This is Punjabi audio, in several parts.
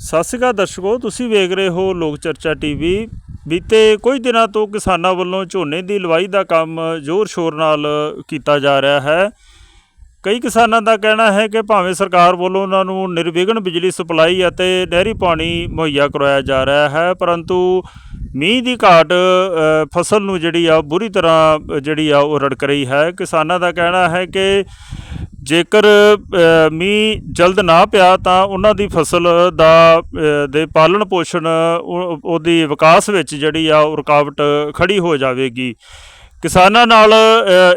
ਸਤਿ ਸ਼੍ਰੀ ਅਕਾਲ ਦਰਸ਼ਕੋ, ਤੁਸੀਂ ਵੇਖ ਰਹੇ ਹੋ ਲੋਕ ਚਰਚਾ ਟੀਵੀ। ਬੀਤੇ ਕੁਝ ਦਿਨਾਂ ਤੋਂ ਕਿਸਾਨਾਂ ਵੱਲੋਂ ਝੋਨੇ ਦੀ ਲਵਾਈ ਦਾ ਕੰਮ ਜ਼ੋਰ ਸ਼ੋਰ ਨਾਲ ਕੀਤਾ ਜਾ ਰਿਹਾ ਹੈ। ਕਈ ਕਿਸਾਨਾਂ ਦਾ ਕਹਿਣਾ ਹੈ ਕਿ ਭਾਵੇਂ ਸਰਕਾਰ ਵੱਲੋਂ ਉਹਨਾਂ ਨੂੰ ਨਿਰਵਿਘਨ ਬਿਜਲੀ ਸਪਲਾਈ ਅਤੇ ਨਹਿਰੀ ਪਾਣੀ ਮੁਹੱਈਆ ਕਰਵਾਇਆ ਜਾ ਰਿਹਾ ਹੈ, ਪਰੰਤੂ ਮੀਂਹ ਦੀ ਘਾਟ ਫਸਲ ਨੂੰ ਜਿਹੜੀ ਆ ਬੁਰੀ ਤਰ੍ਹਾਂ ਜਿਹੜੀ ਆ ਉਹ ਰੜਕ ਰਹੀ ਹੈ। ਕਿਸਾਨਾਂ ਦਾ ਕਹਿਣਾ ਹੈ ਕਿ ਜੇਕਰ ਮੀਂਹ ਜਲਦ ਨਾ ਪਿਆ ਤਾਂ ਉਹਨਾਂ ਦੀ ਫਸਲ ਦਾ ਦੇ ਪਾਲਣ ਪੋਸ਼ਣ ਉਹ- ਉਹਦੀ ਵਿਕਾਸ ਵਿੱਚ ਜਿਹੜੀ ਆ ਉਹ ਰੁਕਾਵਟ ਖੜੀ ਹੋ ਜਾਵੇਗੀ। ਕਿਸਾਨਾਂ ਨਾਲ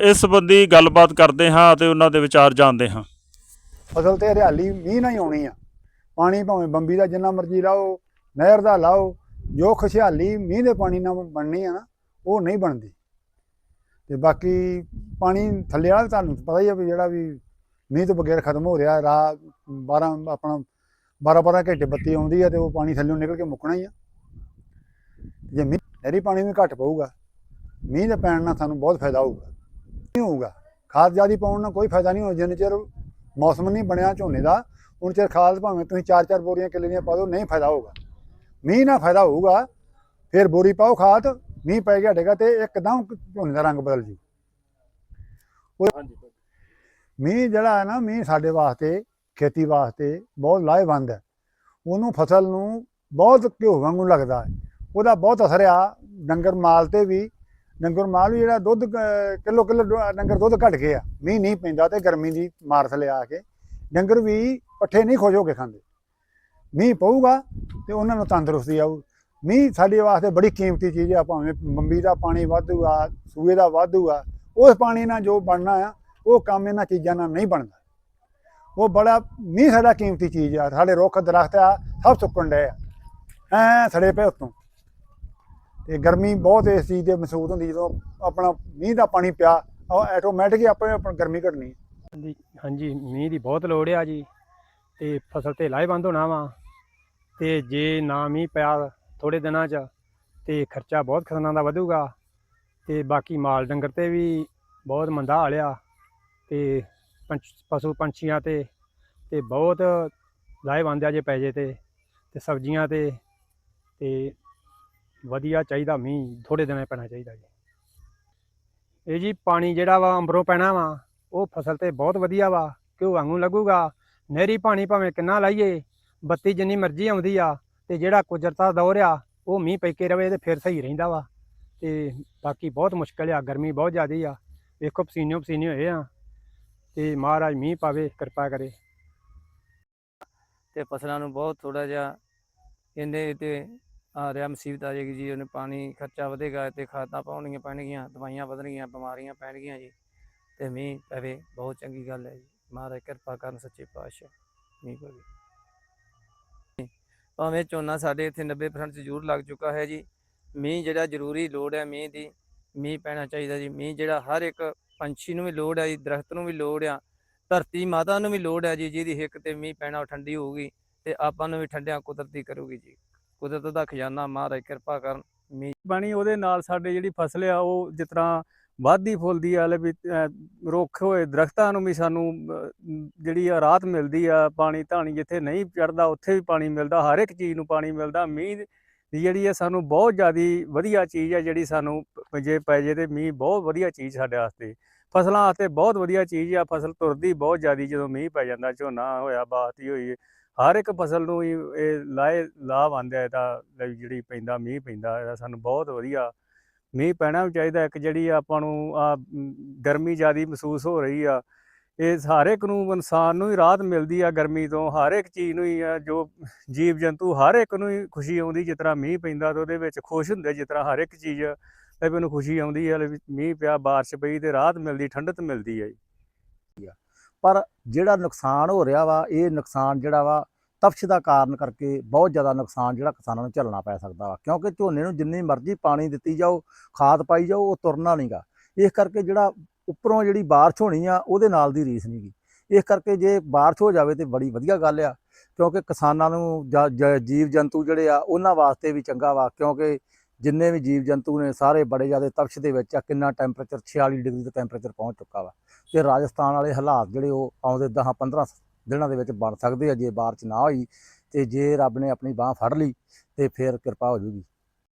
ਇਸ ਸੰਬੰਧੀ ਗੱਲਬਾਤ ਕਰਦੇ ਹਾਂ ਅਤੇ ਉਹਨਾਂ ਦੇ ਵਿਚਾਰ ਜਾਣਦੇ ਹਾਂ। ਫਸਲ ਤੇ ਹਰਿਆਲੀ ਮੀਂਹ ਨਾਲ ਹੀ ਆਉਣੀ ਆ। ਪਾਣੀ ਭਾਵੇਂ ਬੰਬੀ ਦਾ ਜਿੰਨਾ ਮਰਜ਼ੀ ਲਾਓ, ਨਹਿਰ ਦਾ ਲਾਓ, ਜੋ ਖੁਸ਼ਹਾਲੀ ਮੀਂਹ ਦੇ ਪਾਣੀ ਨਾਲ ਬਣਨੀ ਆ ਨਾ, ਉਹ ਨਹੀਂ ਬਣਦੀ। ਤੇ ਬਾਕੀ ਪਾਣੀ ਥੱਲੇ ਵਾਲਾ ਤੁਹਾਨੂੰ ਪਤਾ ਹੀ ਆ ਵੀ ਜਿਹੜਾ ਵੀ ਮੀਂਹ ਤੋਂ ਬਗੈਰ ਖਤਮ ਹੋ ਰਿਹਾ ਰਾਤ 12 ਆਪਣਾ 12 12 ਘੰਟੇ ਬੱਤੀ ਆਉਂਦੀ ਆ ਤੇ ਉਹ ਪਾਣੀ ਥੱਲੇ ਨਿਕਲ ਕੇ ਮੁੱਕਣਾ ਹੀ ਆ। ਜੇ ਮੀਂਹ ਨਹਿਰੀ ਪਾਣੀ ਵੀ ਘੱਟ ਪਊਗਾ, ਮੀਂਹ ਦੇ ਪੈਣ ਨਾਲ ਸਾਨੂੰ ਬਹੁਤ ਫਾਇਦਾ ਹੋਊਗਾ। ਨਹੀਂ ਹੋਊਗਾ? ਖਾਦ ਜ਼ਿਆਦੀ ਪਾਉਣ ਨਾਲ ਕੋਈ ਫਾਇਦਾ ਨਹੀਂ ਹੋਣਾ ਜਿੰਨੇ ਚਿਰ ਮੌਸਮ ਨਹੀਂ ਬਣਿਆ ਝੋਨੇ ਦਾ ਉਨ ਚਿਰ ਖਾਦ ਭਾਵੇਂ ਤੁਸੀਂ ਚਾਰ ਚਾਰ ਬੋਰੀਆਂ ਕਿੱਲੇ ਦੀਆਂ ਪਾ ਦਿਓ, ਨਹੀਂ ਫਾਇਦਾ ਹੋਊਗਾ। ਮੀਂਹ ਨਾਲ ਫਾਇਦਾ ਹੋਊਗਾ, ਫਿਰ ਬੋਰੀ ਪਾਓ ਖਾਦ, ਮੀਂਹ ਪੈ ਗਿਆ ਡੇਗਾ ਤੇ ਇੱਕਦਮ ਝੋਨੇ ਦਾ ਰੰਗ ਬਦਲ ਜੂ। ਮੀਂਹ ਜਿਹੜਾ ਹੈ ਨਾ, ਮੀਂਹ ਸਾਡੇ ਵਾਸਤੇ, ਖੇਤੀ ਵਾਸਤੇ ਬਹੁਤ ਲਾਹੇਵੰਦ ਹੈ। ਉਹਨੂੰ ਫਸਲ ਨੂੰ ਬਹੁਤ ਘਿਓ ਵਾਂਗੂ ਲੱਗਦਾ ਹੈ। ਉਹਦਾ ਬਹੁਤ ਅਸਰ ਆ ਡੰਗਰ ਮਾਲ ਤੇ ਵੀ। ਡੰਗਰ ਮਾਲ ਵੀ ਜਿਹੜਾ ਦੁੱਧ ਕਿਲੋ ਕਿਲੋ ਡੰਗਰ ਦੁੱਧ ਘਟ ਗਿਆ। ਮੀਂਹ ਨਹੀਂ ਪੈਂਦਾ ਤੇ ਗਰਮੀ ਦੀ ਮਾਰ ਥਲੇ ਆ ਕੇ। ਡੰਗਰ ਵੀ ਪੱਠੇ ਨਹੀਂ ਖੁਸ਼ ਹੋ ਕੇ ਖਾਂਦੇ। ਮੀਂਹ ਪਊਗਾ ਤੇ ਉਹਨਾਂ ਨੂੰ ਤੰਦਰੁਸਤੀ ਆਊ। ਮੀਂਹ ਸਾਡੇ ਵਾਸਤੇ ਬੜੀ ਕੀਮਤੀ ਚੀਜ਼ ਆ, ਭਾਵੇਂ ਬੰਬੀ ਦਾ ਪਾਣੀ ਵਾਧੂ ਆ, ਸੂਏ ਦਾ ਵਾਧੂ ਆ, ਉਸ ਪਾਣੀ ਨਾਲ ਜੋ ਬਣਨਾ ਆ ਉਹ ਕੰਮ ਇਹਨਾਂ ਚੀਜ਼ਾਂ ਨਾਲ ਨਹੀਂ ਬਣਦਾ। ਉਹ ਬੜਾ ਮੀਂਹ ਸਾਡਾ ਕੀਮਤੀ ਚੀਜ਼ ਆ, ਸਾਡੇ ਰੁੱਖ ਦਰਖਤ ਆ, ਸਭ ਸੁੱਕਣ ਡਏ ਆ। ਐ ਸੜੇ ਪਏ ਉੱਤੋਂ। ਤੇ ਗਰਮੀ ਬਹੁਤ ਇਸ ਚੀਜ਼ ਦੇ ਮਹਿਸੂਸ ਹੁੰਦੀ, ਜਦੋਂ ਆਪਣਾ ਮੀਂਹ ਦਾ ਪਾਣੀ ਪਿਆ, ਉਹ ਆਟੋਮੈਟਿਕ ਹੀ ਆਪਣੇ ਆਪਣੀ ਗਰਮੀ ਘਟਣੀ ਹਾਂਜੀ ਹਾਂਜੀ, ਮੀਂਹ ਦੀ ਬਹੁਤ ਲੋੜ ਆ ਜੀ। ਤੇ ਫਸਲ ਤੇ ਲਾਹੇਵੰਦ ਹੋਣਾ ਵਾ। ਤੇ ਜੇ ਨਾ ਮੀਂਹ ਪਿਆ ਥੋੜੇ ਦਿਨਾਂ 'ਚ, ਤੇ ਖਰਚਾ ਬਹੁਤ ਕਿਸਾਨਾਂ ਦਾ ਵਧੂਗਾ। ਤੇ ਬਾਕੀ ਮਾਲ ਡੰਗਰ ਤੇ ਵੀ ਬਹੁਤ ਮੰਦਾ ਹਾਲ ਆ। ਤੇ ਪੰਛ- ਪਸ਼ੂ ਪੰਛੀਆਂ ਤੇ ਤੇ ਬਹੁਤ ਲਾਹੇਵੰਦ ਆ ਜੇ ਪੈ ਜੇ ਤੇ ਤੇ ਸਬਜ਼ੀਆਂ ਤੇ ਤੇ ਵਧੀਆ ਚਾਹੀਦਾ ਮੀਂਹ ਥੋੜੇ ਦਿਨਾਂ ਪੈਣਾ ਚਾਹੀਦਾ ਜੀ। ਇਹ ਜੀ ਪਾਣੀ ਜਿਹੜਾ ਵਾ ਅੰਬਰੋਂ ਪੈਣਾ ਵਾ, ਉਹ ਫਸਲ ਤੇ ਬਹੁਤ ਵਧੀਆ ਵਾ, ਘਿਓ ਵਾਂਗੂ ਲੱਗੂਗਾ। ਨਹਿਰੀ ਪਾਣੀ ਭਾਵੇਂ ਕਿੰਨਾ ਲਾਈਏ, ਬੱਤੀ ਜਿੰਨੀ ਮਰਜ਼ੀ ਆਉਂਦੀ ਆ, ਤੇ ਜਿਹੜਾ ਕੁਦਰਤ ਦਾ ਦੌਰ ਆ, ਉਹ ਮੀਂਹ ਪੈ ਕੇ ਰਵੇ ਤੇ ਫਿਰ ਸਹੀ ਰਹਿੰਦਾ ਵਾ। ਤੇ ਬਾਕੀ ਬਹੁਤ ਮੁਸ਼ਕਲ ਆ, ਗਰਮੀ ਬਹੁਤ ਜ਼ਿਆਦੀ ਆ। ਵੇਖੋ ਪਸੀਨੇ ਪਸੀਨੇ ਹੋਏ ਆ। ਤੇ ਮਹਾਰਾਜ ਮੀਂਹ ਪਾਵੇ, ਕਿਰਪਾ ਕਰੇ। ਤੇ ਫਸਲਾਂ ਨੂੰ ਬਹੁਤ ਥੋੜਾ ਜਿਹਾ ਇਹਨੇ ਤੇ ਆ ਰਿਹਾ ਮੁਸੀਬਤ ਆ ਜਾਏਗੀ ਜੀ, ਉਹਨੇ ਪਾਣੀ ਖਰਚਾ ਵਧੇਗਾ ਤੇ ਖਾਦਾਂ ਪਾਉਣੀਆਂ ਪੈਣਗੀਆਂ, ਦਵਾਈਆਂ ਵਧਣਗੀਆਂ, ਬਿਮਾਰੀਆਂ ਪੈਣਗੀਆਂ ਜੀ। ਤੇ ਮੀਂਹ ਪਵੇ, ਬਹੁਤ ਚੰਗੀ ਗੱਲ ਹੈ ਜੀ। ਮਹਾਰਾਜ ਕਿਰਪਾ ਕਰਨ, ਸੱਚੇ ਪਾਤਸ਼ਾਹ, ਮੀਂਹ ਪਵੇ। ਭਾਵੇਂ ਝੋਨਾ ਸਾਡੇ ਇੱਥੇ 90% ਜ਼ਰੂਰ ਲੱਗ ਚੁੱਕਾ ਹੈ ਜੀ। ਮੀਂਹ ਜਿਹੜਾ ਜ਼ਰੂਰੀ ਲੋੜ ਹੈ, ਮੀਂਹ ਦੀ, ਮੀਂਹ ਪੈਣਾ ਚਾਹੀਦਾ ਜੀ। ਮੀਂਹ ਜਿਹੜਾ ਹਰ ਇੱਕ ਪੰਛੀ ਨੂੰ ਵੀ ਲੋੜ ਹੈ ਜੀ ਦਰਖਤ ਨੂੰ ਵੀ ਲੋੜ ਆ ਧਰਤੀ ਮਾਤਾ ਨੂੰ ਵੀ ਲੋੜ ਹੈ ਜੀ ਜਿਹਦੀ ਹਿੱਕ ਤੇ ਮੀਂਹ ਪੈਣਾ ਉਹ ਠੰਡੀ ਹੋਊਗੀ ਤੇ ਆਪਾਂ ਨੂੰ ਵੀ ਠੰਡਿਆਂ ਕੁਦਰਤੀ ਕਰੂਗੀ ਜੀ। ਕੁਦਰਤ ਦਾ ਖਜ਼ਾਨਾ ਮਹਾਰਾਜ ਕਿਰਪਾ ਕਰਨ ਮੀਂਹ ਪਾਣੀ ਉਹਦੇ ਨਾਲ ਸਾਡੇ ਜਿਹੜੀ ਫਸਲ ਆ ਉਹ ਜਿਸ ਤਰ੍ਹਾਂ ਵਾਧੀ ਫੁੱਲਦੀ ਆ ਲੈ ਵੀ ਅਹ, ਰੁੱਖ ਹੋਏ ਦਰਖਤਾਂ ਨੂੰ ਵੀ ਸਾਨੂੰ ਜਿਹੜੀ ਆ ਰਾਹਤ ਮਿਲਦੀ ਆ ਪਾਣੀ ਧਾਣੀ ਜਿੱਥੇ ਨਹੀਂ ਚੜਦਾ ਉੱਥੇ ਵੀ ਪਾਣੀ ਮਿਲਦਾ ਹਰ ਇੱਕ ਚੀਜ਼ ਨੂੰ ਪਾਣੀ ਮਿਲਦਾ ਮੀਂਹ ਦੀ ਜਿਹੜੀ ਆ ਸਾਨੂੰ ਬਹੁਤ ਜ਼ਿਆਦੀ ਵਧੀਆ ਚੀਜ਼ ਆ ਜਿਹੜੀ ਸਾਨੂੰ ਜੇ ਪੈ ਜੇ ਤੇ ਮੀਂਹ ਬਹੁਤ ਵਧੀਆ ਚੀਜ਼ ਸਾਡੇ ਵਾਸਤੇ। ਫਸਲਾਂ ਵਾਸਤੇ ਬਹੁਤ ਵਧੀਆ ਚੀਜ਼ ਆ, ਫਸਲ ਤੁਰਦੀ ਬਹੁਤ ਜ਼ਿਆਦੀ ਜਦੋਂ ਮੀਂਹ ਪੈ ਜਾਂਦਾ, ਝੋਨਾ ਹੋਇਆ, ਬਾਤੀ ਹੋਈ, ਹਰ ਇੱਕ ਫਸਲ ਨੂੰ ਹੀ ਇਹ ਲਾਏ, ਲਾਭ ਆਂਦਾ ਇਹਦਾ ਜਿਹੜੀ ਪੈਂਦਾ, ਮੀਂਹ ਪੈਂਦਾ, ਇਹਦਾ ਸਾਨੂੰ ਬਹੁਤ ਵਧੀਆ। ਮੀਂਹ ਪੈਣਾ ਵੀ ਚਾਹੀਦਾ, ਇੱਕ ਜਿਹੜੀ ਆਪਾਂ ਨੂੰ ਆ ਗਰਮੀ ਜ਼ਿਆਦੀ ਮਹਿਸੂਸ ਹੋ ਰਹੀ ਆ ਇਹ ਹਰ ਇੱਕ ਨੂੰ ਇਨਸਾਨ ਨੂੰ ਹੀ ਰਾਹਤ ਮਿਲਦੀ ਆ ਗਰਮੀ ਤੋਂ, ਹਰ ਇੱਕ ਚੀਜ਼ ਨੂੰ ਹੀ ਆ, ਜੋ ਜੀਵ ਜੰਤੂ ਹਰ ਇੱਕ ਨੂੰ ਹੀ ਖੁਸ਼ੀ ਆਉਂਦੀ, ਜਿਸ ਤਰ੍ਹਾਂ ਮੀਂਹ ਪੈਂਦਾ ਤੇ ਉਹਦੇ ਵਿੱਚ ਖੁਸ਼ ਹੁੰਦੇ, ਜਿਸ ਤਰ੍ਹਾਂ ਹਰ ਇੱਕ ਚੀਜ਼ ਤੇ ਵੀ ਉਹਨੂੰ ਖੁਸ਼ੀ ਆਉਂਦੀ ਹੈ ਮੀਂਹ ਪਿਆ, ਬਾਰਿਸ਼ ਪਈ ਤੇ ਰਾਹਤ ਮਿਲਦੀ, ਠੰਡਤ ਮਿਲਦੀ ਹੈ ਜੀ। ਪਰ ਜਿਹੜਾ ਨੁਕਸਾਨ ਹੋ ਰਿਹਾ ਵਾ, ਇਹ ਨੁਕਸਾਨ ਜਿਹੜਾ ਵਾ, ਤਪਸ਼ ਦਾ ਕਾਰਨ ਕਰਕੇ ਬਹੁਤ ਜ਼ਿਆਦਾ ਨੁਕਸਾਨ ਜਿਹੜਾ ਕਿਸਾਨਾਂ ਨੂੰ ਝੱਲਣਾ ਪੈ ਸਕਦਾ ਵਾ, ਕਿਉਂਕਿ ਝੋਨੇ ਨੂੰ ਜਿੰਨੀ ਮਰਜ਼ੀ ਪਾਣੀ ਦਿੱਤੀ ਜਾਓ, ਖਾਦ ਪਾਈ ਜਾਓ, ਉਹ ਤੁਰਨਾ ਨਹੀਂਗਾ ਇਸ ਕਰਕੇ ਜਿਹੜਾ ਉੱਪਰੋਂ ਜਿਹੜੀ ਬਾਰਿਸ਼ ਹੋਣੀ ਆ, ਉਹਦੇ ਨਾਲ ਦੀ ਰੀਸ ਨਹੀਂਗੀ ਇਸ ਕਰਕੇ ਜੇ ਬਾਰਿਸ਼ ਹੋ ਜਾਵੇ ਤੇ ਬੜੀ ਵਧੀਆ ਗੱਲ ਆ, ਕਿਉਂਕਿ ਕਿਸਾਨਾਂ ਨੂੰ ਜਾਂ- ਜੀਵ ਜੰਤੂ ਜਿਹੜੇ ਆ, ਉਹਨਾਂ ਵਾਸਤੇ ਵੀ ਚੰਗਾ ਵਾ, ਕਿਉਂਕਿ ਜਿੰਨੇ ਵੀ ਜੀਵ ਜੰਤੂ ਨੇ, ਸਾਰੇ ਬੜੇ ਜ਼ਿਆਦਾ ਤਪਸ਼ ਦੇ ਵਿੱਚ ਆ, ਕਿੰਨਾ ਟੈਂਪਰੇਚਰ 46 ਡਿਗਰੀ ਦਾ ਟੈਂਪਰੇਚਰ ਪਹੁੰਚ ਚੁੱਕਾ ਵਾ। ਤੇ ਰਾਜਸਥਾਨ ਵਾਲੇ ਹਾਲਾਤ ਜਿਹੜੇ ਉਹ ਆਉਂਦੇ 10 15 ਦਿਨਾਂ ਦੇ ਵਿੱਚ ਬਣ ਸਕਦੇ ਆ, ਜੇ ਬਾਰਿਸ਼ ਨਾ ਹੋਈ ਤੇ ਜੇ ਰੱਬ ਨੇ ਆਪਣੀ ਬਾਹ ਫੜ ਲਈ ਤੇ ਫਿਰ ਕਿਰਪਾ ਹੋ ਜੂਗੀ।